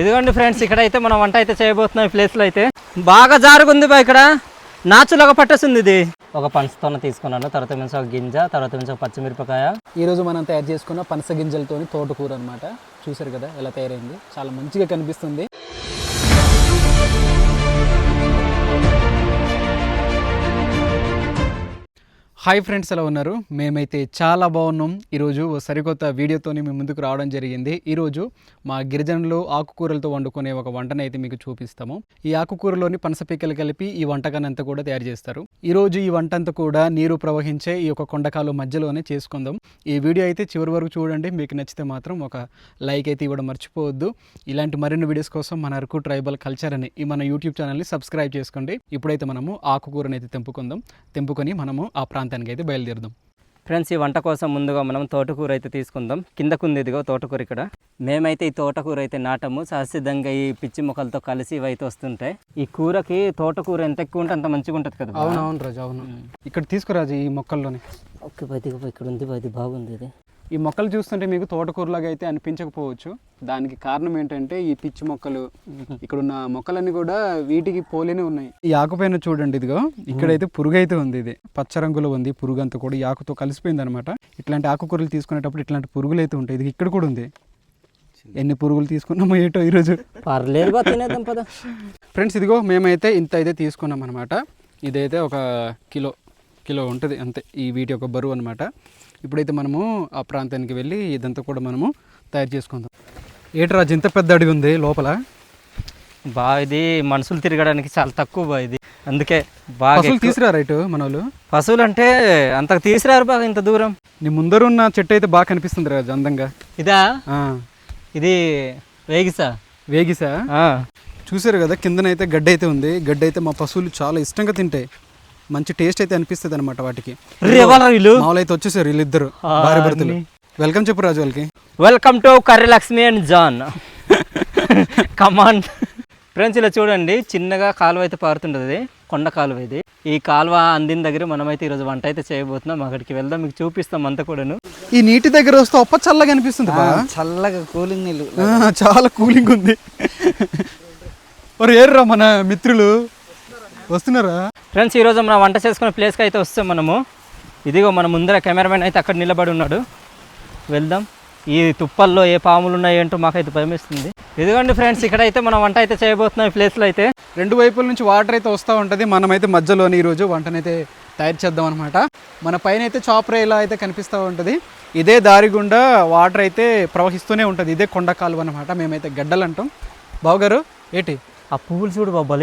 ఇదిగోండి ఫ్రెండ్స్ ఇక్కడ అయితే మనం వంట అయితే చేయబోతున్నాం ఈ ప్లేస్లో అయితే. బాగా జారుగుంది బా ఇక్కడ. నాచులాగా పట్టేసింది ఇది. ఒక పనసతోన తీసుకున్నాను తర్వాత మించి ఒక గింజ తర్వాత మించి ఒక పచ్చిమిరపకాయ. ఈరోజు మనం తయారు చేసుకున్న పనస గింజలతోని తోటకూర అనమాట చూసారు కదా ఎలా తయారైంది? చాలా మంచిగా కనిపిస్తుంది. హాయ్ ఫ్రెండ్స్ ఎలా ఉన్నారు? మేమైతే చాలా బాగున్నాం. ఈరోజు ఓ సరికొత్త వీడియోతోని మీ ముందుకు రావడం జరిగింది. ఈరోజు మా గిరిజనులు ఆకుకూరలతో వండుకునే ఒక వంటని అయితే మీకు చూపిస్తాము. ఈ ఆకుకూరలోని పనసపిక్కలు కలిపి ఈ వంటకాన్ని అంతా కూడా తయారు చేస్తారు. ఈరోజు ఈ వంట అంతా కూడా నీరు ప్రవహించే ఈ యొక్క కొండకాలు మధ్యలోనే చేసుకుందాం. ఈ వీడియో అయితే చివరి వరకు చూడండి. మీకు నచ్చితే మాత్రం ఒక లైక్ అయితే ఇవ్వడం మర్చిపోవద్దు. ఇలాంటి మరిన్ని వీడియోస్ కోసం మన అరకు ట్రైబల్ కల్చర్ అని ఈ మన యూట్యూబ్ ఛానల్ని సబ్స్క్రైబ్ చేసుకోండి. ఇప్పుడైతే మనము ఆకుకూరని అయితే తెంపుకుందాం. తెంపుకొని మనము ఆ ప్రాంతానికి అయితే బయలుదేరదాం. ఫ్రెండ్స్ ఈ వంట కోసం ముందుగా మనం తోటకూర అయితే తీసుకుందాం. కిందకుంది ఇదిగో తోటకూర ఇక్కడ. మేమైతే ఈ తోటకూర అయితే నాటము. సహసిద్ధంగా ఈ పిచ్చి మొక్కలతో కలిసి ఇవి అయితే వస్తుంటాయి. ఈ కూరకి తోటకూర ఎంత ఎక్కువ ఉంటే అంత మంచిగా ఉంటుంది కదా అవును అవును రాజు అవును. ఇక్కడ తీసుకురాజు ఈ మొక్కల్లోనే. ఓకే బయట ఇక్కడ ఉంది బయట బాగుంది ఇది. ఈ మొక్కలు చూస్తుంటే మీకు తోటకూరలాగా అయితే అనిపించకపోవచ్చు. దానికి కారణం ఏంటంటే ఈ పిచ్చి మొక్కలు ఇక్కడ ఉన్న మొక్కలన్నీ కూడా వీటికి పోలేనే ఉన్నాయి. ఈ ఆకుపైన చూడండి ఇదిగో ఇక్కడైతే పురుగు అయితే ఉంది ఇది. పచ్చ రంగులో ఉంది పురుగు అంతా కూడా ఈ ఆకుతో కలిసిపోయింది అనమాట ఇట్లాంటి ఆకుకూరలు తీసుకునేటప్పుడు ఇట్లాంటి పురుగులు అయితే ఉంటాయి. ఇది ఇక్కడ కూడా ఉంది. ఎన్ని పురుగులు తీసుకున్నామో ఏటో ఈరోజు. పర్లేదు బా తినేద్దాం పద. ఫ్రెండ్స్ ఇదిగో మేమైతే ఇంత అయితే తీసుకున్నాం అనమాట ఇదైతే ఒక కిలో కిలో ఉంటుంది అంతే. ఈ వీటి యొక్క బరువు అనమాట. ఇప్పుడైతే మనము ఆ ప్రాంతానికి వెళ్ళి ఇదంతా కూడా మనము తయారు చేసుకుందాం. ఏటరాజు ఇంత పెద్ద అడిగి ఉంది లోపల? బా ఇది మనుషులు తిరగడానికి చాలా తక్కువ బా ఇది. అందుకే బాగా తీసుకురా రైట్ మన వాళ్ళు పశువులు అంటే అంత తీసుకురారు బాగా ఇంత దూరం. నీ ముందరున్న చెట్టు అయితే బాగా కనిపిస్తుంది రాజు అందంగా. ఇదా? ఆ, ఇది వేగిసా. వేగిసా? చూసారు కదా కిందనైతే గడ్డ అయితే ఉంది. గడ్డ అయితే మా పశువులు చాలా ఇష్టంగా తింటాయి. మంచి టేస్ట్ అయితే అనిపిస్తుంది అనమాట వాటికి ఎవరు వీళ్ళు? మామూలు అయితే వచ్చేసారు వీళ్ళిద్దరు భార్య భర్తలు. వెల్కమ్ చెప్పు రాజు వాళ్ళకి. Welcome to curry Lakshmi and John command friends ఇలా చూడండి చిన్నగా కాలువ అయితే పారుతుంటుంది కొండ కాలువ ఇది. ఈ కాలువ అందిన దగ్గర మనమైతే ఈరోజు వంట అయితే చేయబోతున్నాం. అక్కడికి వెళ్దాం మీకు చూపిస్తాం అంతా కూడాను. ఈ నీటి దగ్గర వస్తే ఒప్ప చల్లగా అనిపిస్తుంది చల్లగా కూలింగ్ నీళ్ళు. చాలా కూలింగ్ ఉంది. మరి ఏర్రా మన మిత్రులు. వస్తున్నారా? ఫ్రెండ్స్ ఈరోజు మనం వంట చేసుకునే ప్లేస్కి అయితే వస్తాం మనము. ఇదిగో మన ముందర కెమెరామెన్ అయితే అక్కడ నిలబడి ఉన్నాడు. వెళ్దాం. ఈ తుప్పల్లో ఏ పాములు ఉన్నాయి ఏంటో మాకైతే భయమేస్తుంది ఇదిగోండి ఫ్రెండ్స్ ఇక్కడైతే మనం వంట అయితే చేయబోతున్నాం ఈ ప్లేస్లో అయితే. రెండు వైపుల నుంచి వాటర్ అయితే వస్తూ ఉంటుంది. మనమైతే మధ్యలోని ఈరోజు వంటనైతే తయారు చేద్దాం అనమాట మన పైన అయితే చాపరే ఇలా అయితే కనిపిస్తూ ఉంటుంది. ఇదే దారి గుండా వాటర్ అయితే ప్రవహిస్తూనే ఉంటుంది. ఇదే కొండ కాలువ అనమాట మేమైతే గడ్డలు అంటాం. బావగారు ఏంటి? ఆ పువ్వులు చూడు బాబు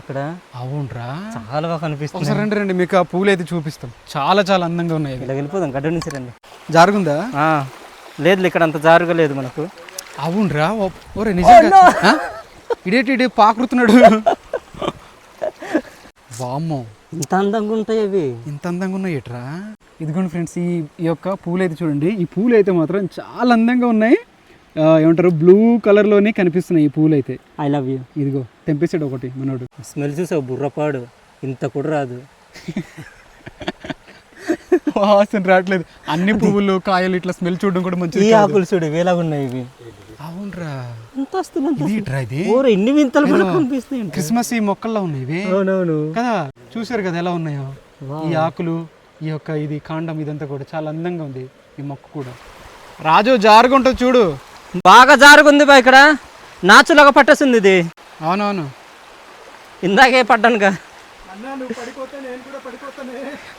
అక్కడ. అవునరా. చాలా బాగా కనిపిస్తుంది రండి రండి మీకు ఆ పూలు అయితే చూపిస్తాం. చాలా చాలా అందంగా ఉన్నాయి ఇలా వెళ్ళిపోదాం గడ్డ నుంచి రండి. జారుగుందా? ఆ, లేదు ఇక్కడ అంత జారుగా లేదు మనకు. అవునరా ఓరే నిజంగా? ఇడేటి ఇడే పాకుడుతున్నాడు. వామ్మో. ఇంత అందంగా ఉంటాయి అవి. ఇంత అందంగా ఉన్నాయి ఏట్రా? ఇదిగోండి ఫ్రెండ్స్ ఈ యొక్క పూలు అయితే చూడండి. ఈ పూలు అయితే మాత్రం చాలా అందంగా ఉన్నాయి. ఏమంటారు? బ్లూ కలర్లోనే కనిపిస్తున్నాయి ఈ పూలు అయితే ఐ లవ్ యూ ఇదిగో తెంపేసాడు ఒకటి మనోడు. స్మెల్ చూసావు బుర్రపాడు. ఇంత కూడా రాదు. వాసన రావట్లేదు. అన్ని పువ్వులు కాయలు ఇట్లా స్మెల్ చూడడం కూడా ఈ మంచిది కాదు. ఆకులు చూడు వేలాగా ఉన్నాయి ఇవి. అవునరా. ఎంత ఓరే ఇన్ని వింతలు కూడా కనిపిస్తాయి క్రిస్మస్ ఈ మొక్కల్లో ఉన్నాయి ఇవి. అవునవును. కదా చూసారు కదా ఎలా ఉన్నాయో? ఈ ఆకులు ఈ యొక్క ఇది కాండం ఇదంతా కూడా చాలా అందంగా ఉంది ఈ మొక్క కూడా. రాజు జారుగా ఉంటుంది చూడు. బాగా జారుగుంది బా ఇక్కడ. నాచులాగా పట్టేసింది ఇది అవునవును. ఇందాకే పడ్డానుగా.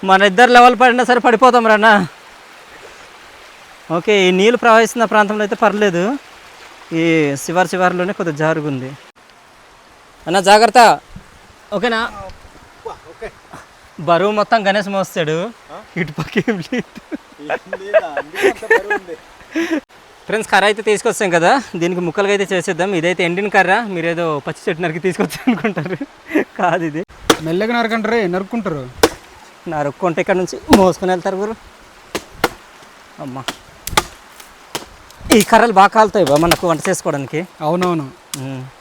మన ఇద్దరు లెవెల్ పడినా సరే పడిపోతాం రన్నా ఓకే ఈ నీళ్ళు ప్రవహిస్తున్న ప్రాంతంలో అయితే పర్లేదు. ఈ శివారు శివారులోనే కొద్దిగా జారుగుంది. అన్న జాగ్రత్త. ఓకేనా? బరువు మొత్తం గణేష్ మోస్తాడు. ఇటు పక్క ఏం లేదు. ఫ్రెండ్స్ కర్ర అయితే తీసుకొస్తాం కదా. దీనికి ముక్కలుగా అయితే చేసేద్దాం. ఇదైతే ఎండిన కర్ర. మీరేదో పచ్చి చెట్టు నరికి తీసుకొచ్చారు అనుకుంటారు. కాదు ఇది. మెల్లగా నరకంటారే నరుక్కుంటారు. నా రొక్కుంటే ఇక్కడ నుంచి మోసుకొని వెళ్తారు గురు. అమ్మా. ఈ కర్రలు బాగా కాలుతాయి బా మనకు వంట చేసుకోవడానికి. అవునవును.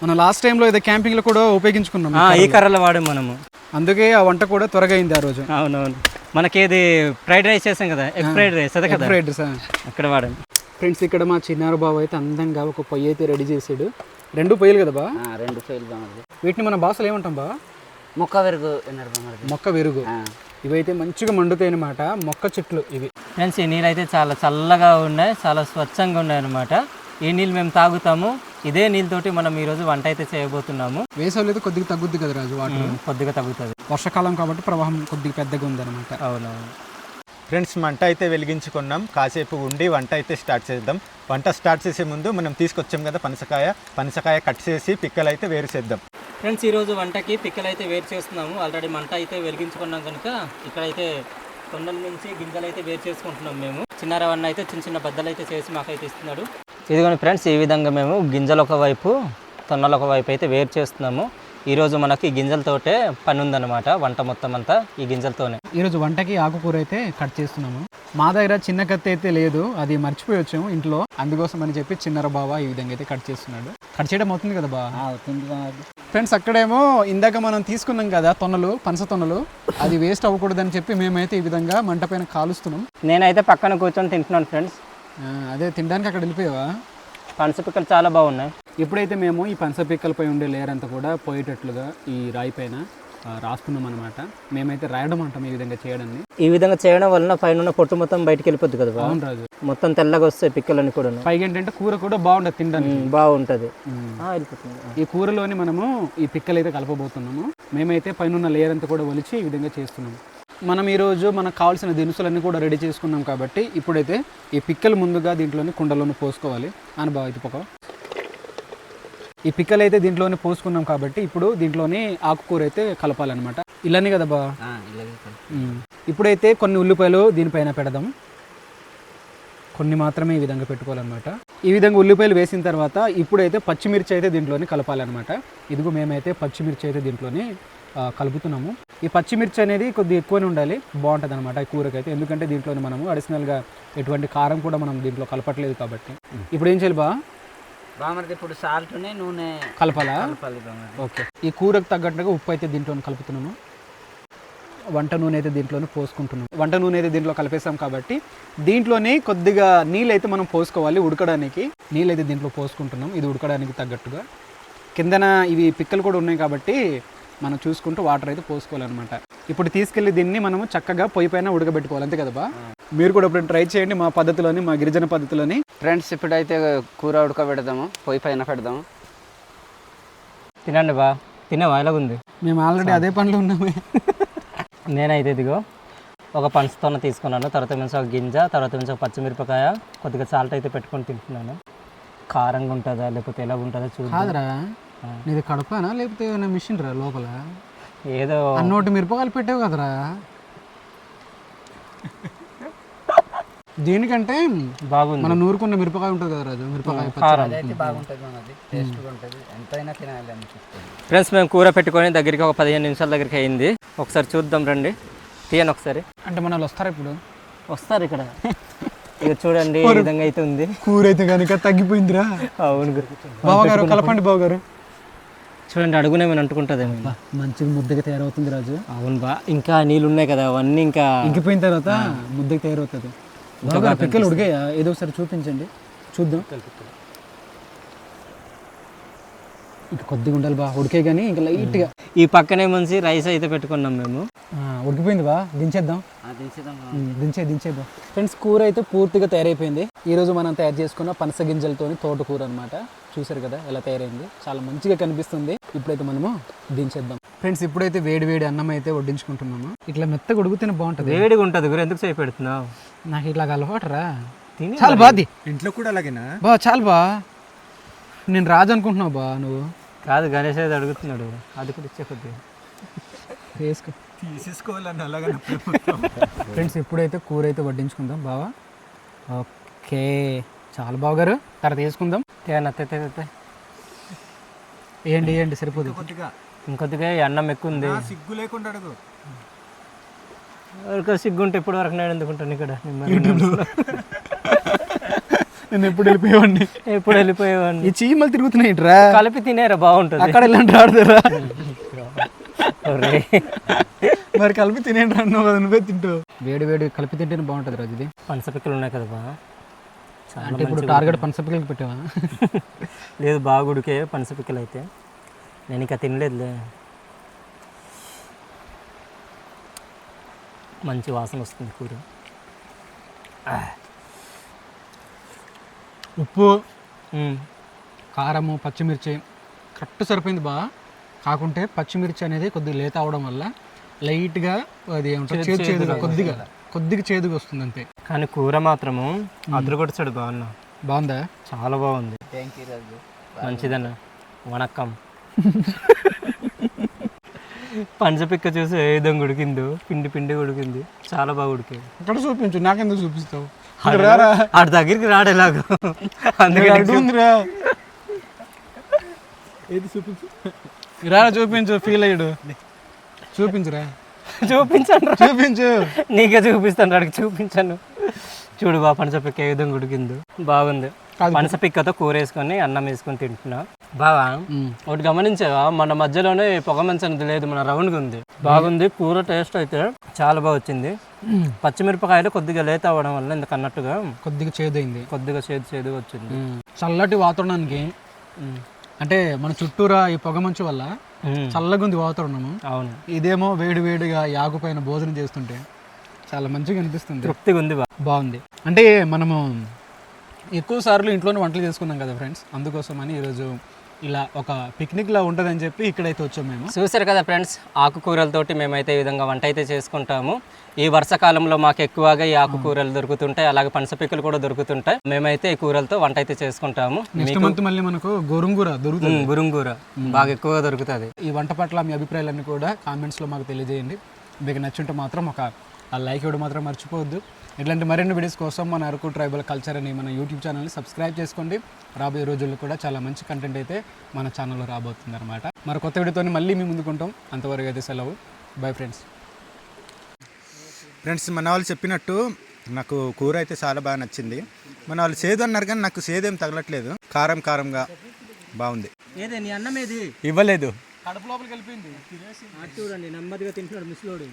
మనం లాస్ట్ టైంలో ఇది క్యాంపింగ్లో కూడా ఉపయోగించుకున్నాం ఈ కర్రలు. వాడాం మనము. అందుకే ఆ వంట కూడా త్వరగా అయింది ఆ రోజు. అవునవును. మనకి ఇది ఫ్రైడ్ రైస్ చేసాం కదా ఎగ్ ఫ్రైడ్ రైస్ అదే కదా? ఫ్రైడ్ రైస్ అక్కడ వాడాం. ఫ్రెండ్స్ ఇక్కడ మా చిన్నారు బాబు అయితే అందంగా ఒక పొయ్యి అయితే రెడీ చేసాడు. రెండు పొయ్యిలు కదా బా? ఆ, రెండు ఫెయిల్ బాగుంది వీటిని మన భాషలో ఏమంటాం బా? మొక్క వెరుగు మొక్క వెరుగు ఇవైతే మంచిగా మండుతాయి అనమాట మొక్క చెట్లు ఇవి. ఫ్రెండ్స్ ఈ నీళ్ళు అయితే చాలా చల్లగా ఉన్నాయి చాలా స్వచ్ఛంగా ఉన్నాయి అనమాట ఈ నీళ్ళు మేము తాగుతాము. ఇదే నీళ్ళతోటి మనం ఈరోజు వంట అయితే చేయబోతున్నాము. వేసవిలో అయితే కొద్దిగా తగ్గుద్ది కదా రాజు వాటర్? కొద్దిగా తగ్గుతుంది. వర్షాకాలం కాబట్టి ప్రవాహం కొద్దిగా పెద్దగా ఉందన్నమాట. అవునవును. ఫ్రెండ్స్ మంట అయితే వెలిగించుకున్నాం. కాసేపు ఉండి వంట అయితే స్టార్ట్ చేద్దాం. వంట స్టార్ట్ చేసే ముందు మనం తీసుకొచ్చాం కదా పనసకాయ. పనసకాయ కట్ చేసి పిక్కలు అయితే వేరు చేద్దాం. ఫ్రెండ్స్ ఈరోజు వంటకి పిక్కలు అయితే వేరు చేస్తున్నాము. ఆల్రెడీ మంట అయితే వెలిగించుకున్నాం కనుక ఇక్కడైతే కొండల నుంచి గింజలు అయితే వేరు చేసుకుంటున్నాం మేము. చిన్నారవన్న అయితే చిన్న చిన్న బద్దలు అయితే చేసి మాకైతే ఇస్తున్నాడు. ఇదిగోండి ఫ్రెండ్స్ ఈ విధంగా మేము గింజలు ఒక వైపు తొన్నలు ఒక వైపు అయితే వేరు చేస్తున్నాము. ఈరోజు మనకి గింజలతోటే పని ఉందన్నమాట వంట మొత్తం అంతా ఈ గింజలతోనే. ఈరోజు వంటకి ఆకుకూర అయితే కట్ చేస్తున్నాము. మా దగ్గర చిన్న కత్తి అయితే లేదు అది మర్చిపోయి వచ్చాము ఇంట్లో. అందుకోసం అని చెప్పి చిన్నర బావ ఈ విధంగా అయితే కట్ చేస్తున్నాడు. కట్ చేయడం అవుతుంది కదా బా? ఫ్రెండ్స్ అక్కడేమో ఇందాక మనం తీసుకున్నాం కదా తొన్నలు పనస తొన్నలు అది వేస్ట్ అవ్వకూడదని చెప్పి మేమైతే ఈ విధంగా మంట పైన కాలుస్తున్నాం. నేనైతే పక్కన కూర్చొని తింటున్నాను ఫ్రెండ్స్. ఆ, అదే తినడానికి అక్కడ వెళ్ళిపోయావా? పనస పిక్కలు చాలా బాగున్నాయి. ఎప్పుడైతే మేము ఈ పనస పిక్కలపై ఉండే లేయర్ అంతా కూడా పోయేటట్లుగా ఈ రాయి పైన రాసుకున్నాం అనమాట మేమైతే రాయడం అంటాం ఈ విధంగా చేయడాన్ని. ఈ విధంగా చేయడం వలన పైన ఉన్న పొట్టు మొత్తం బయటికి వెళ్ళిపోద్ది కదా. అవును రాజు. మొత్తం తెల్లగా వస్తాయి పిక్కలన్నీ కూడా పైగా ఏంటంటే కూర కూడా బాగుండదు తినడానికి. బాగుంటుంది. ఈ కూరలోని మనము ఈ పిక్కలు అయితే కలపబోతున్నాము. మేమైతే పైన ఉన్న లేయర్ అంతా కూడా ఒలిచి ఈ విధంగా చేస్తున్నాము మనం ఈరోజు మనకు కావాల్సిన దినుసులన్నీ కూడా రెడీ చేసుకున్నాం కాబట్టి ఇప్పుడైతే ఈ పిక్కలు ముందుగా దీంట్లోని కుండలోని పోసుకోవాలి. అని బాగా ఇది పొగ. ఈ పిక్కలు అయితే దీంట్లోనే పోసుకున్నాం కాబట్టి ఇప్పుడు దీంట్లోని ఆకుకూర అయితే కలపాలన్నమాట. ఇలానే కదా బా. ఇప్పుడైతే కొన్ని ఉల్లిపాయలు దీనిపైన పెడదాం. కొన్ని మాత్రమే ఈ విధంగా పెట్టుకోవాలన్నమాట. ఈ విధంగా ఉల్లిపాయలు వేసిన తర్వాత ఇప్పుడైతే పచ్చిమిర్చి అయితే దీంట్లోనే కలపాలన్నమాట. ఇదిగో మేమైతే పచ్చిమిర్చి అయితే దీంట్లోనే కలుపుతున్నాము. ఈ పచ్చిమిర్చి అనేది కొద్దిగా ఎక్కువనే ఉండాలి బాగుంటుంది అనమాట ఈ కూరకైతే. ఎందుకంటే దీంట్లోనే మనము అడిషనల్గా ఎటువంటి కారం కూడా మనం దీంట్లో కలపట్లేదు కాబట్టి. ఇప్పుడు ఏం చేయాలి బా? బామర్ది ఇప్పుడు సాల్ట్ని నూనె కలపాలా? కలపాలి బామర్ది. ఓకే. ఈ కూరకు తగ్గట్టుగా ఉప్పు అయితే దీంట్లో కలుపుతున్నాము వంట నూనె అయితే దీంట్లోనే పోసుకుంటున్నాం వంట నూనె అయితే దీంట్లో కలిపేసాం కాబట్టి దీంట్లోనే కొద్దిగా నీళ్ళు అయితే మనం పోసుకోవాలి ఉడకడానికి. నీళ్ళు అయితే దీంట్లో పోసుకుంటున్నాం. ఇది ఉడకడానికి తగ్గట్టుగా. కిందన ఇవి పిక్కలు కూడా ఉన్నాయి కాబట్టి మనం చూసుకుంటూ వాటర్ అయితే పోసుకోవాలన్నమాట. ఇప్పుడు తీసుకెళ్ళి దీన్ని మనము చక్కగా పొయ్యి పైన ఉడకబెట్టుకోవాలి. అంతే కదా బా? మీరు కూడా ఇప్పుడు ట్రై చేయండి మా పద్ధతిలోని మా గిరిజన పద్ధతిలోని. ఫ్రెండ్స్ ఇప్పుడైతే కూర ఉడకబెడదాము పొయ్యి పైన పెడదాము. తినండి బా. తినేవా ఎలాగుంది? మేము ఆల్రెడీ అదే పనిలో ఉన్నామే. నేనైతే ఇదిగో ఒక పనసతోన తీసుకున్నాను. తర్వాత నుంచి ఒక గింజ తర్వాత నుంచి ఒక పచ్చిమిరపకాయ కొద్దిగా సాల్ట్ అయితే పెట్టుకొని తింటున్నాను. కారంగా ఉంటుందా లేకపోతే ఎలా ఉంటుందో కాదురా. నీది కడపనా లేకపోతే ఏమైనా మిషన్ రా లోపల? ఏదో అన్నోటి మిరపకాయలు పెట్టావు కదరా. దీనికంటే బాగుంది. మనం నూరుకున్న మిరపకాయ ఉంటుంది కదా రాజు మిరపకాయ పచ్చడి. కారం అదైతే బాగుంటుంది బామర్ది టేస్ట్గా ఉంటుంది. ఎంతైనా తినాలి అనిపిస్తుంది ఫ్రెండ్స్ మేము కూర పెట్టుకొని దగ్గరికి ఒక పదిహేను నిమిషాల దగ్గరికి అయింది. ఒకసారి చూద్దాం రండి. తీయండి ఒకసారి. అంటే మన వస్తారు ఇప్పుడు? వస్తారు ఇక్కడ. ఇక చూడండి ఈ విధంగా అయితే ఉంది. కూర అయితే కనుక తగ్గిపోయిందిరా. అవును గురు. బావగారు కలపండి బావగారు. చూడండి అడుగునేమని అంటుకుంటుందేమో మంచిగా ముద్దగా తయారవుతుంది రాజు. అవును బా ఇంకా నీళ్ళు ఉన్నాయి కదా అవన్నీ ఇంకా ఇంకిపోయిన తర్వాత ముద్దగా తయారవుతుంది. బావగారు పిక్కలు ఉడిగాయా? ఏదో ఒకసారి చూపించండి. చూద్దాం. ఇంకా కొద్దిగా ఉండాలి బా ఉడికే కానీ ఇంకా లైట్గా ఈ పక్కనే మంచి రైస్ అయితే పెట్టుకున్నాం మేము. ఉడికిపోయింది బా. దించేద్దాం. ఉమ్, దించే దించేద్దాం ఫ్రెండ్స్ కూర అయితే పూర్తిగా తయారైపోయింది. ఈ రోజు మనం తయారు చేసుకున్న పనస గింజలతోని తోటకూర అనమాట చూసారు కదా ఎలా తయారైంది? చాలా మంచిగా కనిపిస్తుంది. ఇప్పుడైతే మనము దించేద్దాం. ఫ్రెండ్స్ ఇప్పుడైతే వేడి వేడి అన్నం అయితే వడ్డించుకుంటున్నాము. ఇట్లా మెత్తగా ఉడుకుతేనే బాగుంటుంది. వేడిగా ఉంటుంది గురు ఎందుకు చేయి పెడుతున్నావు? నాకు ఇట్లా అలవాటరా. తిని చాలా బాది ఇంట్లో కూడా అలాగేనా? బా చాలు బా. నేను రాజు అనుకుంటున్నావు బా నువ్వు. కాదు గణేష్ అయితే అడుగుతున్నాడు. అది కూడా ఇచ్చే కొద్దిగా. వేసుకో. తీసేసుకోవాలని అలాగే ఫ్రెండ్స్ ఇప్పుడైతే కూర అయితే వడ్డించుకుందాం. బావా? ఓకే. చాలా బావగారు తర్వాత వేసుకుందాం తేన తె తె, తె, తె. ఏంటి ఏంటి సరిపోదు. కొద్దిగా ఇంకొద్దిగా అన్నం ఎక్కువ ఉంది సిగ్గు లేకుండా అడుగు. వరకు సిగ్గుంటే ఇప్పటి వరకు నేను ఎందుకుంటాను ఇక్కడ. నేను ఎప్పుడు వెళ్ళిపోయేవాడిని. ఎప్పుడు వెళ్ళిపోయేవాడిని. ఈ చీమలు తిరుగుతున్నాయి రా కలిపి తినేరా బాగుంటుంది. అక్కడ ఇలాంటి ఆడతారా. మరి కలిపి తినేయండి అన్నావు కదా నువ్వే తింటూ వేడి వేడి కలిపి తింటేనే బాగుంటుంది రాజు ఇది పనస పిక్కలు ఉన్నాయి కదా బా. అంటే ఇప్పుడు టార్గెట్ పనసపికలకి పెట్టావా? లేదు బాగా ఉడికే పనసపిక్కలు అయితే నేను ఇంకా తినలేదులే. మంచి వాసన వస్తుంది కూర. ఉప్పు. కారము పచ్చిమిర్చి. కరెక్ట్ సరిపోయింది బా. కాకుంటే పచ్చిమిర్చి అనేది కొద్దిగా లేత అవడం వల్ల లైట్గా అది ఏమంటారు? చేదు చేదుగా కొద్దిగా కొద్దిగా చేదుగా వస్తుంది అంతే కానీ కూర మాత్రము అదరగొడచాడు బాగున్నా. బాగుందా? చాలా బాగుంది. థ్యాంక్ యూ రాజు మంచిదన్న. వణక్కం పంచపిక్క చూసి ఏ విధంగా ఉడికిందో పిండి పిండి ఉడికింది. చాలా బాగా ఉడికింది అక్కడ చూపించు నాకెందుకు చూపిస్తావు? ఆడి దగ్గరికి రాడేలాగా ఏది చూపించు? రా చూపించు ఫీల్ అయ్యాడు. చూపించురా. చూపించండి చూపించు. నీకే చూపిస్తాను అడిగి చూపించాను. చూడు బా పనసపిక్క ఏ విధంగా ఉడికిందో. బాగుంది. పనసపిక్కతో కూర వేసుకొని అన్నం వేసుకొని తింటున్నా. బావా ఒకటి గమనించావా? మన మధ్యలోనే పొగ మంచి అనేది లేదు మన రౌండ్గా ఉంది. బాగుంది. కూర టేస్ట్ అయితే చాలా బాగా వచ్చింది. పచ్చిమిరపకాయలు కొద్దిగా లేత అవ్వడం వల్ల ఇందుకు అన్నట్టుగా కొద్దిగా చేదైంది. కొద్దిగా చేదు చేదు వచ్చింది. చల్లటి వాతావరణానికి అంటే మన చుట్టూరా ఈ పొగ మంచు వల్ల ఉమ్, చల్లగా ఉంది వాతావరణము. అవును. ఇదేమో వేడి వేడిగా యాగు పైన భోజనం చేస్తుంటే చాలా మంచిగా అనిపిస్తుంది. తృప్తిగా ఉంది బాగుంది. అంటే మనము ఎక్కువ సార్లు ఇంట్లోనే వంటలు చేసుకున్నాం కదా ఫ్రెండ్స్. అందుకోసమని ఈరోజు ఇలా ఒక పిక్నిక్లా ఉంటుందని చెప్పి ఇక్కడైతే వచ్చాం మేము. చూసారు కదా ఫ్రెండ్స్ ఆకుకూరలతోటి మేమైతే ఈ విధంగా వంట అయితే చేసుకుంటాము. ఈ వర్షాకాలంలో మాకు ఎక్కువగా ఈ ఆకుకూరలు దొరుకుతుంటాయి అలాగే పనసపిక్కలు కూడా దొరుకుతుంటాయి. మేమైతే ఈ కూరలతో వంట అయితే చేసుకుంటాము. నెక్స్ట్ మంత్ మళ్ళీ మనకు గోరుంగూర దొరుకుతుంది. గురుంగూర. బాగా ఎక్కువగా దొరుకుతుంది. ఈ వంట పట్ల మీ అభిప్రాయాలన్నీ కూడా కామెంట్స్లో మాకు తెలియజేయండి. మీకు నచ్చుంటే మాత్రం ఒక ఆ లైక్ ఇవ్వడం మాత్రం మర్చిపోవద్దు. ఇట్లాంటి మరిన్ని వీడియోస్ కోసం మన అరకు ట్రైబల్ కల్చర్ అని మన యూట్యూబ్ ఛానల్ని సబ్స్క్రైబ్ చేసుకోండి. రాబోయే రోజుల్లో కూడా చాలా మంచి కంటెంట్ అయితే మన ఛానల్లో రాబోతుంది అనమాట మరి కొత్త వీడియోతో మళ్ళీ మీ ముందుకుంటాం అంతవరకు అయితే సెలవు. బై ఫ్రెండ్స్ ఫ్రెండ్స్ మన వాళ్ళు చెప్పినట్టు నాకు కూర అయితే చాలా బాగా నచ్చింది. మన వాళ్ళు సేదు అన్నారు కానీ నాకు సేదేం తగలట్లేదు. కారం కారంగా బాగుంది. ఏదే? నీ అన్నం ఏది? ఇవ్వలేదు. కడుపు లోపలికి వెళ్ళిపోయింది. చూడండి నెమ్మదిగా తింటున్నాడు ముసలోడు.